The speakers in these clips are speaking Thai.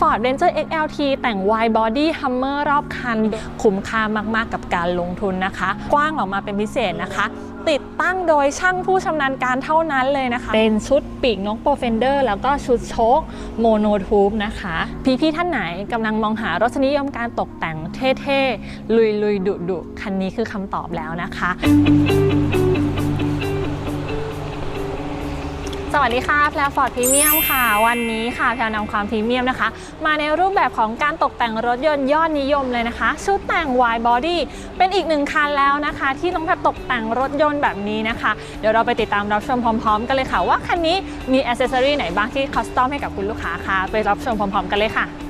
Ford Ranger XLT แต่ง Wide Body Hummer รอบคัน คุ้มค่ามาก ๆ กับการลงทุนนะคะ กว้างออกมาเป็นพิเศษนะคะ ติดตั้งโดยช่างผู้ชำนาญการเท่านั้นเลยนะคะ เป็นชุดปีกนกโปรเฟนเดอร์แล้วก็ชุดโชคโมโนทูบนะคะ พี่ๆท่านไหนกำลังมองหารสนิยมการตกแต่งเท่ ๆ ลุยๆดุๆคันนี้คือคำตอบแล้วนะคะ สวัสดีค่ะแพลฟอร์ดพรีเมียมค่ะ วันนี้ค่ะแพลนำความพรีเมียมนะคะ มาในรูปแบบของการตกแต่งรถยนต์ยอดนิยมเลยนะคะ ชุดแต่ง wide body เป็นอีกหนึ่งคันแล้วนะคะ ที่น้องแพลตกแต่งรถยนต์แบบนี้นะคะ เดี๋ยวเราไปติดตามรับชมพร้อม ๆ กันเลยค่ะ ว่าคันนี้มีอ c เซสซอรีไหนบ้างที่คัสตอมให้กับคุณลูกค้าค่ะ ไปรับชมพร้อม ๆ กันเลยค่ะ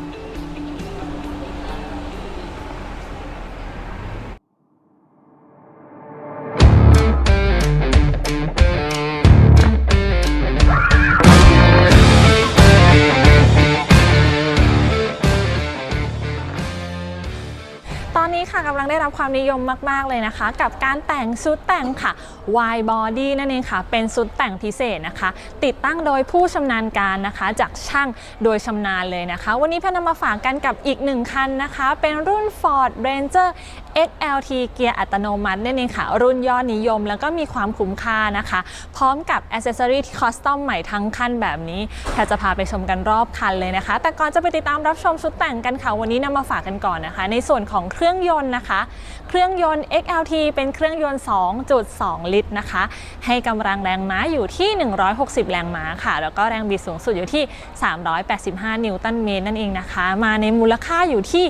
ตอนนี้ค่ะกำลังได้รับความนิยมมาก ๆ เลยนะคะ กับการแต่งชุดแต่งค่ะ wide body นั่นเองค่ะ เป็นชุดแต่งพิเศษนะคะ ติดตั้งโดยผู้ชำนาญการนะคะ จากช่างโดยชำนาญเลยนะคะ วันนี้แพนนำมาฝากกันกับอีกหนึ่งคันนะคะ เป็นรุ่น Ford Ranger XLT เกียร์อัตโนมัตินั่นเองค่ะ รุ่นยอดนิยมแล้วก็มีความคุ้มค่านะคะ พร้อมกับอ c เซสซอรีที่คอสตอมใหม่ทั้งคันแบบนี้แพรจะพาไปชมกันรอบคันเลยนะคะ แต่ก่อนจะไปติดตามรับชมชุดแต่งกันค่ะ วันนี้นำมาฝากกันก่อนนะคะ ในส่วนของเครื่องยนต์นะคะ เครื่องยนต์ XLT เป็นเครื่องยนต์ 2.2 ลิตรนะคะ ให้กำลังแรงม้าอยู่ที่ 160 แรงม้าค่ะ แล้วก็แรงบิดสูงสุดอยู่ที่ 385 นิวตันเมตรนั่นเองนะคะ มาในมูลค่าอยู่ที่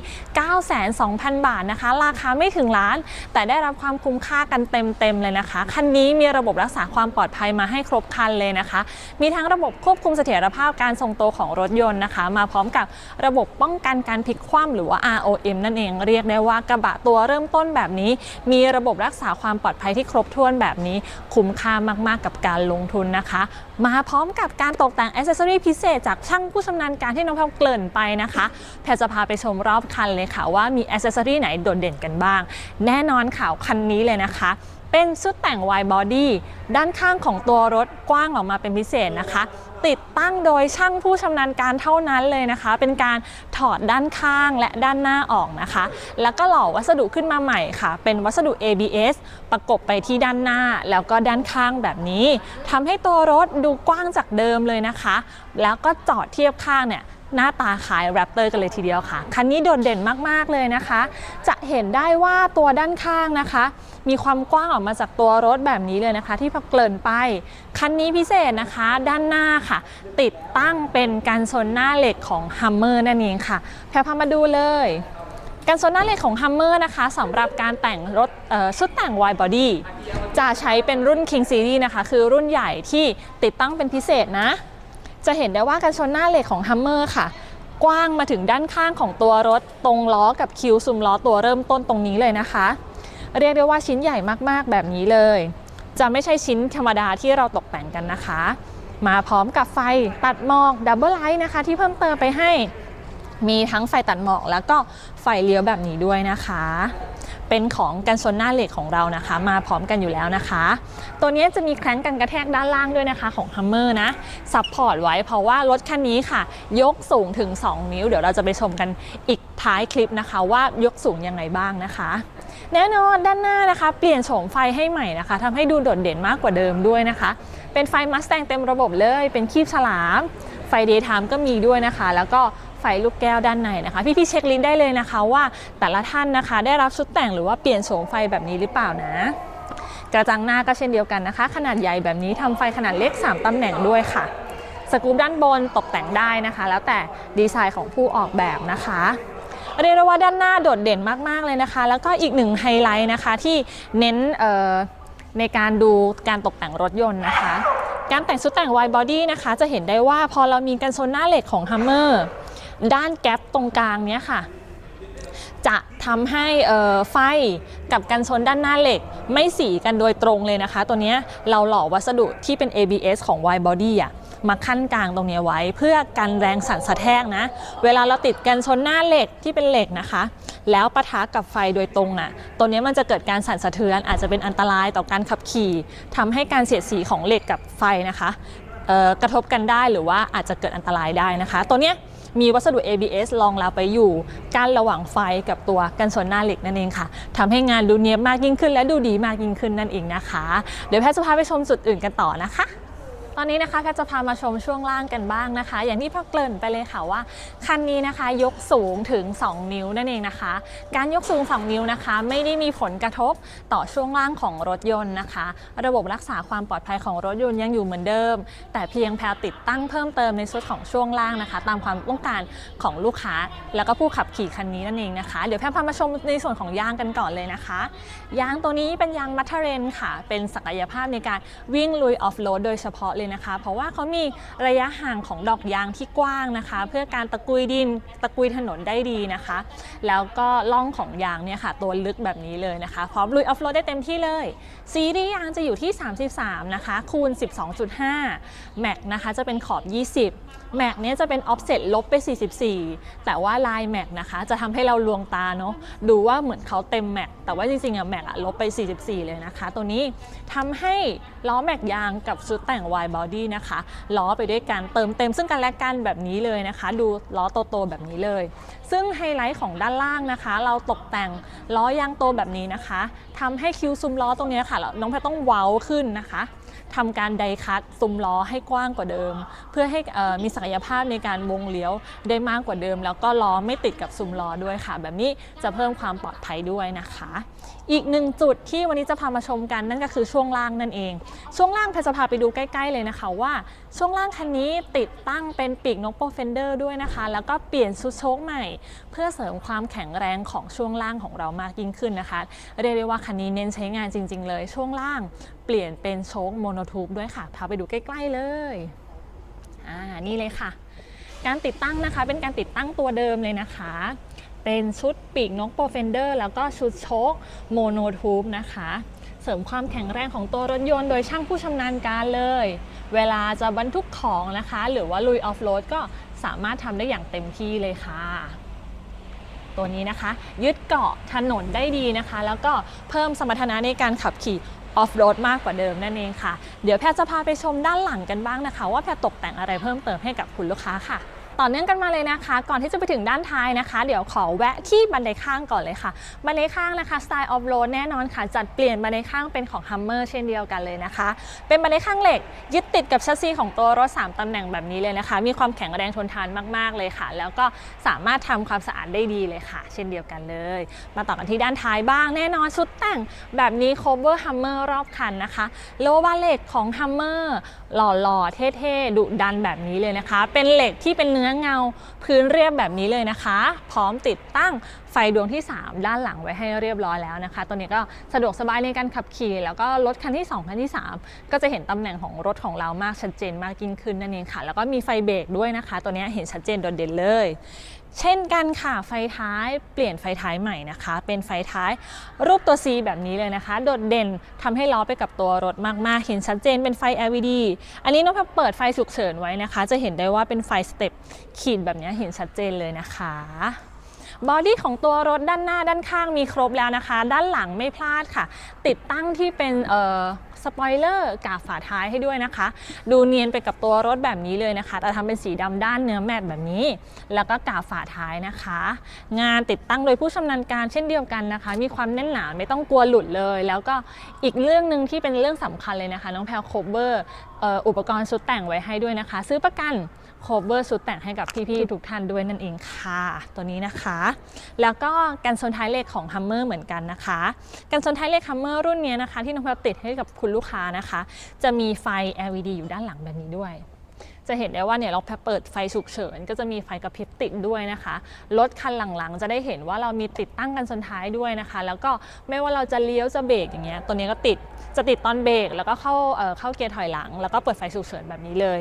9,200,000 บาทนะคะ ราคาไม่ถึงล้าน แต่ได้รับความคุ้มค่ากันเต็มๆเลยนะคะ คันนี้มีระบบรักษาความปลอดภัยมาให้ครบคันเลยนะคะ มีทั้งระบบควบคุมเสถียรภาพการทรงตัวของรถยนต์นะคะ มาพร้อมกับระบบป้องกันการพลิกคว่ำหรือว่า ROM นั่นเองเรียกได้ว่ากระบะตัวเริ่มต้นแบบนี้ มีระบบรักษาความปลอดภัยที่ครบถ้วนแบบนี้ คุ้มค่ามากๆกับการลงทุนนะคะ มาพร้อมกับการตกแต่งอ c เซสซอรี่พิเศษจากช่างผู้ชำนาญการที่น้องแพลเกริ่นไปนะคะแพรจะพาไปชมรอบคันเลยค่ะว่ามีอ c เซสซอรี่ไหนโดดเด่นกันบ้าง แน่นอนค่ะคันนี้เลยนะคะ เป็นชุดแต่ง wide body ด้านข้างของตัวรถกว้างออกมาเป็นพิเศษนะคะ ติดตั้งโดยช่างผู้ชำนาญการเท่านั้นเลยนะคะ เป็นการถอดด้านข้างและด้านหน้าออกนะคะ แล้วก็หล่อวัสดุขึ้นมาใหม่ค่ะ เป็นวัสดุ ABS ประกบไปที่ด้านหน้าแล้วก็ด้านข้างแบบนี้ทำให้ตัวรถดูกว้างจากเดิมเลยนะคะ แล้วก็จอดเทียบข้างเนี่ย หน้าตาคล้ายแรปเตอร์กันเลยทีเดียวค่ะ คันนี้โดดเด่นมาก ๆ เลยนะคะ จะเห็นได้ว่าตัวด้านข้างนะคะ มีความกว้างออกมาจากตัวรถแบบนี้เลยนะคะ ที่พักเกลิ่นไป คันนี้พิเศษนะคะ ด้านหน้าค่ะ ติดตั้งเป็นกันชนหน้าเหล็กของ Hummer นั่นเองค่ะ แพรพามาดูเลยกันชนหน้าเหล็กของ Hummer นะคะสำหรับการแต่งรถชุดแต่ง wide body จะใช้เป็นรุ่น King Series นะคะ คือรุ่นใหญ่ที่ติดตั้งเป็นพิเศษนะ จะเห็นได้ว่ากันชนหน้าเหล็กของ Hummer ค่ะ กว้างมาถึงด้านข้างของตัวรถตรงล้อกับคิวซุมล้อตัวเริ่มต้นตรงนี้เลยนะคะ เรียกได้ว่าชิ้นใหญ่มากๆแบบนี้เลย จะไม่ใช่ชิ้นธรรมดาที่เราตกแต่งกันนะคะ มาพร้อมกับไฟตัดหมอกดับเบิลไลท์นะคะ ที่เพิ่มเติมไปให้มีทั้งไฟตัดหมอกแล้วก็ไฟเลี้ยวแบบนี้ด้วยนะคะ เป็นของกันชนหน้าเหล็กของเรานะคะ มาพร้อมกันอยู่แล้วนะคะ ตัวนี้จะมีแคร้นกันกระแทกด้านล่างด้วยนะคะของ Hummer นะซับพอร์ตไว้เพราะว่ารถคันนี้ค่ะ ยกสูงถึง 2 นิ้ว เดี๋ยวเราจะไปชมกันอีกท้ายคลิปนะคะ ว่ายกสูงยังไงบ้างนะคะ แน่นอนด้านหน้านะคะ เปลี่ยนโฉมไฟให้ใหม่นะคะทำให้ดูโดดเด่นมากกว่าเดิมด้วยนะคะ เป็นไฟมัสแตงเต็มระบบเลย เป็นคีบฉลามไฟเดย์ไทม์ก็มีด้วยนะคะ แล้วก็ ไฟลูกแก้วด้านในนะคะ พี่ๆเช็คลินได้เลยนะคะว่าแต่ละท่านนะคะ ได้รับชุดแต่งหรือว่าเปลี่ยนโฉมไฟแบบนี้หรือเปล่านะกระจังหน้าก็เช่นเดียวกันนะคะ ขนาดใหญ่แบบนี้ทำไฟขนาดเล็ก 3ตำแหน่งด้วยค่ะ สกรูปด้านบนตกแต่งได้นะคะ แล้วแต่ดีไซน์ของผู้ออกแบบนะคะเรียกว่าด้านหน้าโดดเด่นมากๆเลยนะคะ แล้วก็อีกหนึ่งไฮไลท์นะคะที่เน้นในการดูการตกแต่งรถยนต์นะคะ การแต่งชุดแต่ง wide body นะคะ จะเห็นได้ว่าพอเรามีกันชนหน้าเหล็กของ Hummer ด้านแก๊ปตรงกลางเนี้ยค่ะ จะทำให้ไฟกับกันชนด้านหน้าเหล็ก ไม่สีกันโดยตรงเลยนะคะ ตัวนี้เราหล่อวัสดุที่เป็น ABS ของ wide body อะมาขั้นกลางตรงนี้ไว้ เพื่อกันแรงสั่นสะแทกนะ เวลาเราติดกันชนหน้าเหล็กที่เป็นเหล็กนะคะ แล้วปะทะกับไฟโดยตรงอะ ตัวนี้มันจะเกิดการสั่นสะเทือน อาจจะเป็นอันตรายต่อการขับขี่ทำให้การเสียดสีของเหล็กกับไฟนะคะกระทบกันได้หรือว่าอาจจะเกิดอันตรายได้นะคะ ตัวเนี้ย มีวัสดุ ABS รองรับไปอยู่กั้นระหว่างไฟกับตัวกันชนหน้าเหล็กนั่นเองค่ะทำให้งานดูเนียบมากยิ่งขึ้น และดูดีมากยิ่งขึ้นนั่นเองนะคะ เดี๋ยวแพทย์จะพาไปชมจุดอื่นกันต่อนะคะ อนนี้นะคะแพทย์จะพามาชมช่วงล่างกันบ้างนะคะ อย่างที่พักเกริ่นไปเลยค่ะว่า คันนี้นะคะยกสูงถึง 2 นิ้วนั่นเองนะคะ การยกสูง 2 นิ้วนะคะ ไม่ได้มีผลกระทบต่อช่วงล่างของรถยนต์นะคะ ระบบรักษาความปลอดภัยของรถยนต์ยังอยู่เหมือนเดิม แต่เพียงแพรติดตั้งเพิ่มเติมในส่วนของช่วงล่างนะคะ ตามความต้องการของลูกค้า แล้วก็ผู้ขับขี่คันนี้นั่นเองนะคะ เดี๋ยวแพรพามาชมในส่วนของยางกันก่อนเลยนะคะ ยางตัวนี้เป็นยางมัทเทเรนค่ะ เป็นศักยภาพในการวิ่งลุยออฟโรดโดยเฉพาะเลยนะคะ เพราะว่าเขามีระยะห่างของดอกยางที่กว้างนะคะ เพื่อการตะกุยดินตะกุยถนนได้ดีนะคะ แล้วก็ล่องของยางเนี่ยค่ะตัวลึกแบบนี้เลยนะคะ พร้อมลุยออฟโรดได้เต็มที่เลย ซีรีส์ยางจะอยู่ที่ 33 นะคะ คูณ 12.5 แม็กนะคะจะเป็นขอบ 20 แม็กเนี่ยจะเป็นออฟเซตลบไป 44 แต่ว่าลายแม็กนะคะจะทำให้เราลวงตาเนาะดูว่าเหมือนเขาเต็มแม็กแต่ว่าจริงๆอะแม็กอะลบไป 44 เลยนะคะ ตัวนี้ทำให้ล้อแม็กยางกับชุดแต่งอดี้นะคะล้อไปด้วยกันเติมเต็มซึ่งกันและกันแบบนี้เลยนะคะ ดูล้อโตๆแบบนี้เลย ซึ่งไฮไลท์ของด้านล่างนะคะ เราตกแต่งล้อยางโตแบบนี้นะคะทำให้คิ้วซุ้มล้อตรงเนี้ยค่ะน้องแพทต้องเว้าขึ้นนะคะ ทำการไดคัตซุ้มล้อให้กว้างกว่าเดิม เพื่อให้มีศักยภาพในการวงเลี้ยวได้มากกว่าเดิม แล้วก็ล้อไม่ติดกับซุ้มล้อด้วยค่ะ แบบนี้จะเพิ่มความปลอดภัยด้วยนะคะ อีกหนึ่งจุดที่วันนี้จะพามาชมกันนั่นก็คือช่วงล่างนั่นเอง ช่วงล่างแพจะพาไปดูใกล้ ๆ เลยนะคะว่าช่วงล่างคันนี้ติดตั้งเป็นปีกนกโปรเฟนเดอร์ด้วยนะคะ แล้วก็เปลี่ยนชุดโชคใหม่ เพื่อเสริมความแข็งแรงของช่วงล่างของเรามากยิ่งขึ้นนะคะ เรียกได้ว่าคันนี้เน้นใช้งานจริง ๆ เลยช่วงล่าง ปลี่ยนเป็นโชคโมโนทูบด้วยค่ะ พาไปดูใกล้ ๆ เลย อ่า นี่เลยค่ะ การติดตั้งนะคะ เป็นการติดตั้งตัวเดิมเลยนะคะ เป็นชุดปีกนกโปรเฟนเดอร์แล้วก็ชุดโชคโมโนทูบนะคะ เสริมความแข็งแรงของตัวรถยนต์โดยช่างผู้ชำนาญการเลย เวลาจะบรรทุกของนะคะ หรือว่าลุยออฟโรดก็สามารถทำได้อย่างเต็มที่เลยค่ะตัวนี้นะคะ ยึดเกาะถนนได้ดีนะคะ แล้วก็เพิ่มสมรรถนะในการขับขี่ ออฟโรดมากกว่าเดิมนั่นเองค่ะ เดี๋ยวแพทย์จะพาไปชมด้านหลังกันบ้างนะคะ ว่าแพทย์ตกแต่งอะไรเพิ่มเติมให้กับคุณลูกค้าค่ะ ต่อเนื่องกันมาเลยนะคะ ก่อนที่จะไปถึงด้านท้ายนะคะ เดี๋ยวขอแวะที่บันไดข้างก่อนเลยค่ะ บันไดข้างนะคะสไตล์ออฟโรดแน่นอนค่ะ จัดเปลี่ยนบันไดข้างเป็นของ Hummer เช่นเดียวกันเลยนะคะ เป็นบันไดข้างเหล็ก ยึดติดกับชัสซีของตัวรถ 3 ตำแหน่งแบบนี้เลยนะคะ มีความแข็งแรงทนทานมาก ๆ เลยค่ะ แล้วก็สามารถทำความสะอาดได้ดีเลยค่ะ เช่นเดียวกันเลย มาต่อกันที่ด้านท้ายบ้างแน่นอนชุดแต่งแบบนี้ cover Hummer รอบคันนะคะ โลบาเหล็กของ Hummer หล่อๆเท่ๆดุดันแบบนี้เลยนะคะ เป็นเหล็กที่เป็นเนื้อเงาพื้นเรียบแบบนี้เลยนะคะ พร้อมติดตั้งไฟดวงที่ 3 ด้านหลังไว้ให้เรียบร้อยแล้วนะคะ ตัวนี้ก็สะดวกสบายในการขับขี่ แล้วก็รถคันที่ 2 คันที่ 3 ก็จะเห็นตำแหน่งของรถของเรามากชัดเจนมากยิ่งขึ้นนั่นเองค่ะ แล้วก็มีไฟเบรกด้วยนะคะ ตัวนี้เห็นชัดเจนโดดเด่นเลย เช่นกันค่ะไฟท้ายเปลี่ยนไฟท้ายใหม่นะคะ เป็นไฟท้ายรูปตัว C แบบนี้เลยนะคะ โดดเด่นทำให้ล้อไปกับตัวรถมากๆ เห็นชัดเจนเป็นไฟ LED อันนี้น้องแพรเปิดไฟฉุกเฉินไว้นะคะ จะเห็นได้ว่าเป็นไฟสเต็ปขีดแบบนี้เห็นชัดเจนเลยนะคะบอดี้ของตัวรถด้านหน้าด้านข้างมีครบแล้วนะคะ ด้านหลังไม่พลาดค่ะ ติดตั้งที่เป็นเอ่อ สปอยเลอร์กาบฝาท้ายให้ด้วยนะคะ ดูเนียนไปกับตัวรถแบบนี้เลยนะคะ แต่ทำเป็นสีดำด้านเนื้อแมตต์แบบนี้ แล้วก็กาบฝาท้ายนะคะ งานติดตั้งโดยผู้ชำนาญการเช่นเดียวกันนะคะ มีความแน่นหนาไม่ต้องกลัวหลุดเลย แล้วก็อีกเรื่องหนึ่งที่เป็นเรื่องสำคัญเลยนะคะ น้องแพลโคเวอร์อุปกรณ์ชุดแต่งไว้ให้ด้วยนะคะ ซื้อประกัน โคเวอร์ชุดแต่งให้กับพี่ๆทุกท่านด้วยนั่นเองค่ะ ตัวนี้นะคะ แล้วก็กันชนท้ายเล็กของ Hummer เหมือนกันนะคะ กันชนท้ายเล็ก Hummer รุ่นนี้นะคะ ที่น้องแพลติดให้กับคุณลูกค้านะคะ จะมีไฟ LED อยู่ด้านหลังแบบนี้ด้วยจะเห็นได้ว่าเนี่ยเราเปิดไฟฉุกเฉิน ก็จะมีไฟกระพริบติดด้วยนะคะรถคันหลังๆ จะได้เห็นว่าเรามีติดตั้งกันชนท้ายด้วยนะคะ แล้วก็ไม่ว่าเราจะเลี้ยวจะเบรกอย่างเงี้ยตัวนี้ก็ติดจะติดตอนเบรกแล้วก็เข้าเเข้าเกียร์ถอยหลัง แล้วก็เปิดไฟฉุกเฉินแบบนี้เลย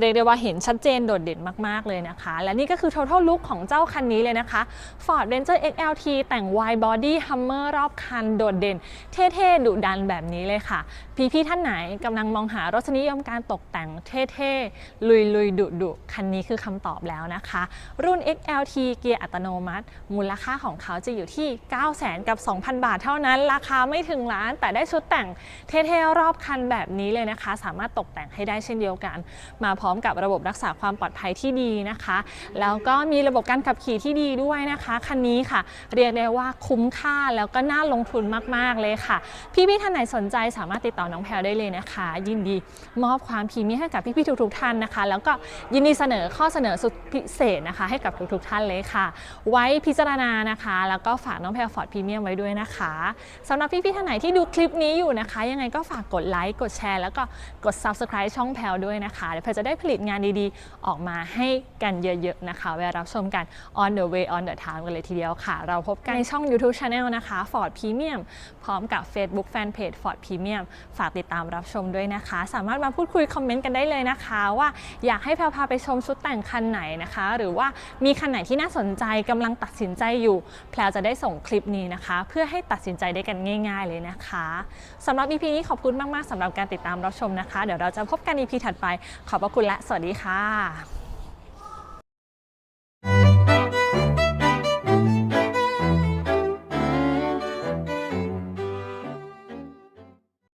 เรียกได้ว่าเห็นชัดเจนโดดเด่นมาก ๆ เลยนะคะ และนี่ก็คือ total look ของเจ้าคันนี้เลยนะคะ Ford Ranger XLT แต่ง wide body Hummer รอบคันโดดเด่น เท่ๆดุดันแบบนี้เลยค่ะ พี่ ๆ ท่านไหนกำลังมองหารสนิยมการตกแต่งเท่ๆ ลุย ๆ ดุดุๆคันนี้คือคำตอบแล้วนะคะ รุ่น XLT เกียร์อัตโนมัติ มูลค่าของเขาจะอยู่ที่ 9 0 0 0 0กับ 2,000 บาทเท่านั้น ราคาไม่ถึงล้าน แต่ได้ชุดแต่งเท่ๆรอบคันแบบนี้เลยนะคะ สามารถตกแต่งให้ได้เช่นเดียวกันมาพร้อมกับระบบรักษาความปลอดภัยที่ดีนะคะ แล้วก็มีระบบการขับขี่ที่ดีด้วยนะคะ คันนี้ค่ะ เรียกได้ว่าคุ้มค่าแล้วก็น่าลงทุนมาก ๆ เลยค่ะ พี่ๆท่านไหนสนใจสามารถติดต่อน้องแพลได้เลยนะคะ ยินดีมอบความพรีเมียมให้กับพี่ๆทุกๆท่านนะคะ แล้วก็ยินดีเสนอข้อเสนอสุดพิเศษนะคะ ให้กับทุกๆท่านเลยค่ะ ไว้พิจารณานะคะ แล้วก็ฝากน้องแพลฟอร์ดพรีเมียมไว้ด้วยนะคะสำหรับพี่ๆท่านไหนที่ดูคลิปนี้อยู่นะคะ ยังไงก็ฝากกดไลค์กดแชร์แล้วก็กด subscribe ช่องแพลด้วยนะคะเพลวจะได้ผลิตงานดีๆ ออกมาให้กันเยอะๆนะคะไว้รับชมกัน on the way on the time กันเลยทีเดียวค่ะ เราพบกันในช่อง YouTube Channel นะคะ Ford Premium พร้อมกับ Facebook Fanpage Ford Premium ฝากติดตามรับชมด้วยนะคะ สามารถมาพูดคุยคอมเมนต์กันได้เลยนะคะ ว่าอยากให้แพลพาไปชมชุดแต่งคันไหนนะคะ หรือว่ามีคันไหนที่น่าสนใจกำลังตัดสินใจอยู่ แพลจะได้ส่งคลิปนี้นะคะ เพื่อให้ตัดสินใจได้กันง่าย ๆ เลยนะคะสำหรับ EP นี้ขอบคุณมากๆสำหรับการติดตามรับชมนะคะ เดี๋ยวเราจะพบกัน EP ถัดไปขอบพระคุณและสวัสดีค่ะ